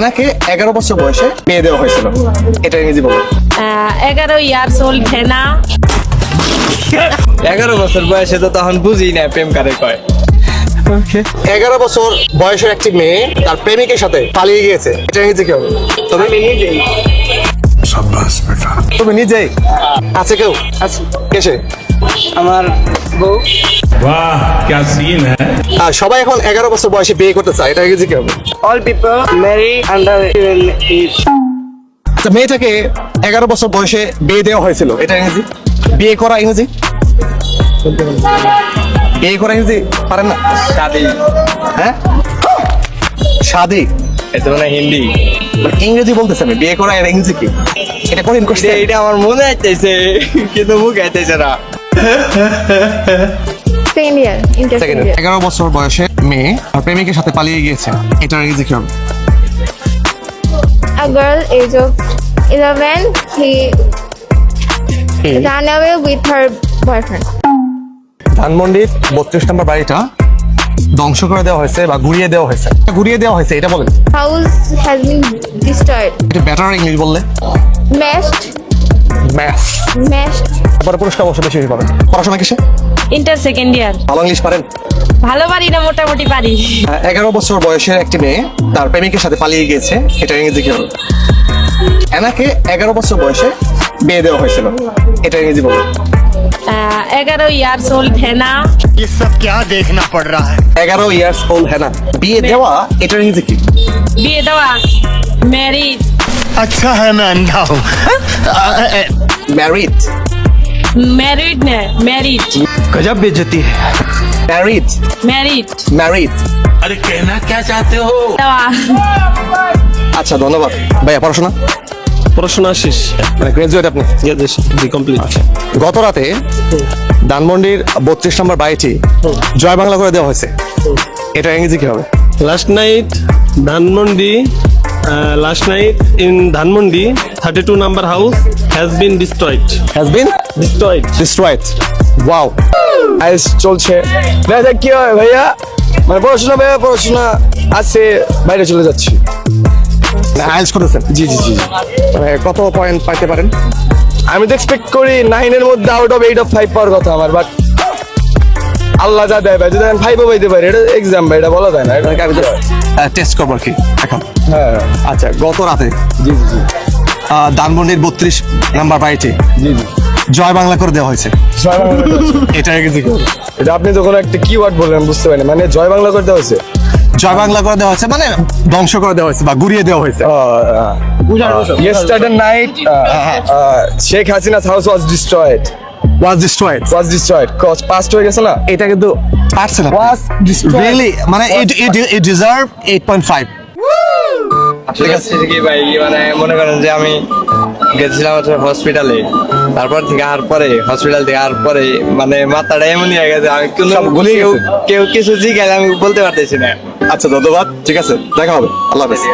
অ্যানাকে এগারো বছর বয়সে বিয়ে দেওয়া হয়েছিল। এটা ইংরেজি বলুন। এগারো ইয়ার্স ওল্ড হেনা এগারো বছর বয়সে তো তখন বুঝি না প্রেম কারে কয়। এগারো বছর বয়সের একটি মেয়ে তার প্রেমিকের সাথে পালিয়ে গিয়েছে। এটা ইংরেজি কি হবে তুমি নিজেই। তুমি নিজেই? আছে কেউ? আছে। কেসে আমার বউ वाह क्या सीन है আর সবাই এখন এগারো বছর বয়সে বিয়ে করতে চায় এটা ইংরেজি কি হবে all people marry under is আচ্ছা মেয়েটাকে এগারো বছর বয়সে বিয়ে দেওয়া হয়েছিল এটা ইংরেজি বিয়ে করা ইংরেজি বিয়ে করা ইংরেজি পারেন না শাদি হ্যাঁ শাদি এটা মানে হিন্দি মানে ইংরেজি বলতেছে আমি বিয়ে করা এর ইংরেজি কি এটা কঠিন করছে এটা- এটা আমার মনে আইতেছে কিন্তু মুখ আইতেছে না সেকেন্ড ইয়ার সেকেন্ড ইয়ার এগারো বছর বয়সে মেয়ে আর প্রেমিকের সাথে পালিয়ে গিয়েছে। এটা কি হবে A girl age of 11, he ran away with her boyfriend. ধানমন্ডির বত্রিশ নম্বর বাড়িটা ধ্বংস করে দেওয়া হয়েছে বা গুড়িয়ে দেওয়া হয়েছে। গুড়িয়ে দেওয়া হয়েছে এটা বলেন। House has been destroyed. এটা বেটার ইংলিশ বললে? Mashed, mashed. তারপরে পুরস্কার অবশ্য বেশি পাবেন পড়াশোনা কিসে ইন্টার সেকেন্ড ইয়ার ভালো ইংলিশ পারেন ভালো পারি না মোটামুটি পারি এগারো বছর বয়সের একটি মেয়ে তার প্রেমিকের সাথে পালিয়ে গিয়েছে এটা ইংরেজি কি হবে এনাকে এগারো বছর বয়সে বিয়ে দেওয়া হয়েছিল এটা ইংরেজি বলুন এগারো ইয়ার্স ওল্ড হেনা ये सब क्या देखना पड़ रहा है এগারো ইয়ার্স ওল্ড হ্যানা বিয়ে দেওয়া এটা ইংরেজি কি বিয়ে দেওয়া ম্যারিড अच्छा है मैं अंधा हूँ ম্যারিড मैरिड না ম্যারিড গজব বেজতি ম্যারিড मैरिड ম্যারিড আরে কেনা কে চাতে হো আচ্ছা ধন্যবাদ ভাইয়া পড়াশোনা পড়াশোনা শেষ। মানে গ্রাজুয়েট আপনি? কমপ্লিট আচ্ছা। গত রাতে ধানমন্ডির বত্রিশ নম্বর বাড়িটি জয় বাংলা করে দেওয়া হয়েছে। এটা ইংরেজি কি হবে last night Dhanmondi last night in Dhanmondi thirty two number house has been destroyed has been destroyed destroyed wow আইস চলছে। দেখা কি হয় ভাইয়া? মানে পড়াশোনা ভাইয়া পড়াশোনা আছে বাইরে চলে যাচ্ছি। আইএলস করেছেন জি জি জি মানে কত পয়েন্ট পাইতে পারেন? আমি তো এক্সপেক্ট করি নাইনের মধ্যে out of eight of five পাওয়ার কথা আমার বাট আল্লাহ যা দেয় ভাই যদি আমি ফাইভও পাইতে পারি এটা এক্সাম ভাই এটা বলা যায় না এটা আমি টেস্ট করব আর কি এখন। হ্যাঁ। আচ্ছা গত রাতে। জি জি জি। ধানমন্ডির বত্রিশ নাম্বার বাড়িটি জি জি। জয় বাংলা করে দেওয়া হয়েছে। এটা এটা আপনি যখন একটা কি ওয়ার্ড বললেন বুঝতে পারিনি। মানে জয় বাংলা করে দেওয়া হয়েছে? জয় বাংলা করে দেওয়া হয়েছে মানে ধ্বংস করে দেওয়া হয়েছে বা গুড়িয়ে দেওয়া হয়েছে। yesterday night uh, uh, Sheikh Hasina's house was destroyed was destroyed destroyed cause হয়ে গেছে না? এটা কিন্তু পারছে না। Was destroyed. রিয়েলি মানে ইট ইট ইট ডিজার্ভ 8.5 ঠিক আছে কি ভাই। মানে মনে করেন যে আমি গেছিলাম হচ্ছে হসপিটালে তারপর থেকে আর পরে হসপিটাল থেকে আর পরে মানে মাথাটা এমনই হয়ে গেছে আমি কোনো কেউ। কেউ কিছু জিজ্ঞাসা আমি বলতে পারতেছি না। আচ্ছা ধন্যবাদ ঠিক আছে দেখা হবে আল্লাহ হাফেজ।